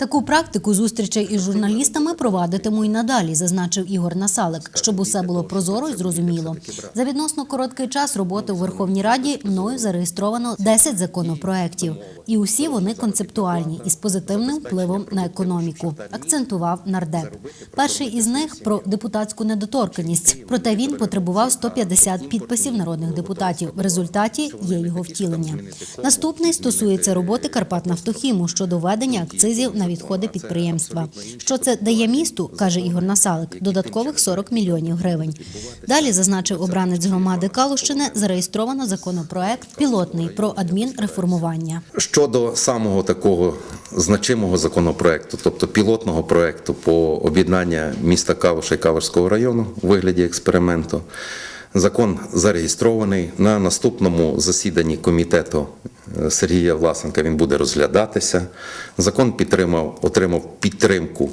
Таку практику зустрічей із журналістами провадитиму й надалі, зазначив Ігор Насалик, щоб усе було прозоро і зрозуміло. За відносно короткий час роботи у Верховній Раді мною зареєстровано 10 законопроєктів. І усі вони концептуальні і з позитивним впливом на економіку, акцентував нардеп. Перший із них про депутатську недоторканність. Проте він потребував 150 підписів народних депутатів. В результаті є його втілення. Наступний стосується роботи Карпатнафтохіму щодо введення акцизів на відходи підприємства. Що це дає місту, каже Ігор Насалик, додаткових 40 мільйонів гривень. Далі зазначив обранець громади Калущини, зареєстровано законопроект пілотний про адмінреформування. Щодо самого такого значимого законопроекту, тобто пілотного проекту по об'єднання міста Калуша і Калушського району у вигляді експерименту, закон зареєстрований. На наступному засіданні комітету Сергія Власенка він буде розглядатися. Закон підтримав, отримав підтримку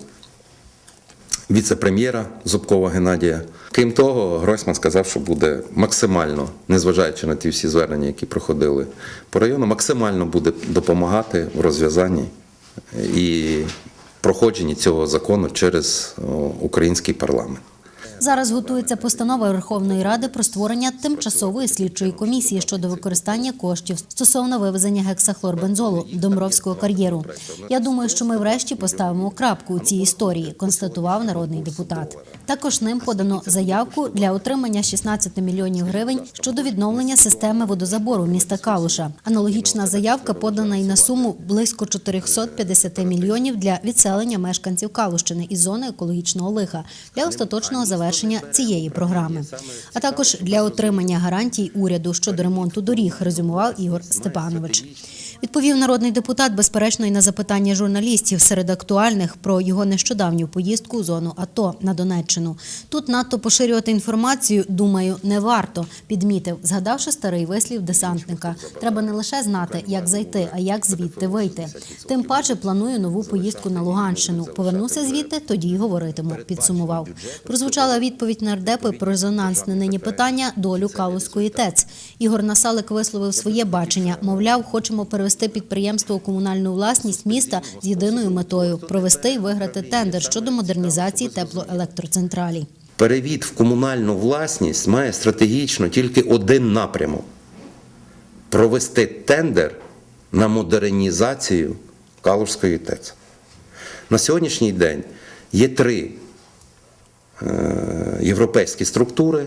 віце-прем'єра Зубкова Геннадія. Крім того, Гройсман сказав, що буде максимально, незважаючи на ті всі звернення, які проходили по району, максимально буде допомагати в розв'язанні і проходженні цього закону через український парламент. Зараз готується постанова Верховної Ради про створення тимчасової слідчої комісії щодо використання коштів стосовно вивезення гексахлорбензолу Домбровського кар'єру. Я думаю, що ми врешті поставимо крапку у цій історії, констатував народний депутат. Також ним подано заявку для отримання 16 мільйонів гривень щодо відновлення системи водозабору міста Калуша. Аналогічна заявка подана і на суму близько 450 мільйонів для відселення мешканців Калущини із зони екологічного лиха для остаточного завершення цієї програми, а також для отримання гарантій уряду щодо ремонту доріг, резюмував Ігор Степанович. Відповів народний депутат безперечно і на запитання журналістів серед актуальних про його нещодавню поїздку у зону АТО на Донеччину. Тут надто поширювати інформацію, думаю, не варто. Підмітив, згадавши старий вислів десантника. Треба не лише знати, як зайти, а як звідти вийти. Тим паче планую нову поїздку на Луганщину. Повернуся звідти, тоді й говоритиму. Підсумував. Прозвучала відповідь нардепи про резонансне нині питання долю Калузької ТЕЦ. Ігор Насалик висловив своє бачення. Мовляв, хочемо перевести підприємство у комунальну власність міста з єдиною метою провести і виграти тендер щодо модернізації теплоелектроцентралі. Перевід в комунальну власність має стратегічно тільки один напрямок провести тендер на модернізацію Калужської ТЕЦ. На сьогоднішній день є три е, європейські структури,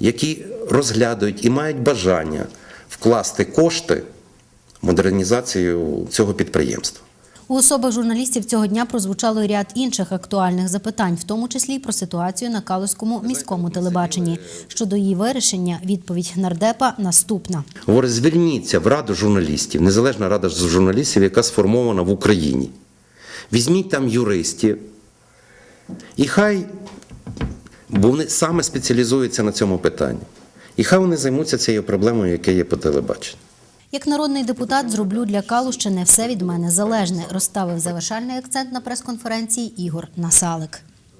які розглядають і мають бажання вкласти кошти модернізацію цього підприємства. У особах журналістів цього дня прозвучало ряд інших актуальних запитань, в тому числі й про ситуацію на Калузькому міському телебаченні. Щодо її вирішення, відповідь нардепа наступна. Говорить, зверніться в раду журналістів, незалежна рада журналістів, яка сформована в Україні. Візьміть там юристів, і хай, бо вони саме спеціалізуються на цьому питанні. І хай вони займуться цією проблемою, яка є по телебаченню. Як народний депутат зроблю для Калущини все від мене залежне, розставив завершальний акцент на прес-конференції Ігор Насалик.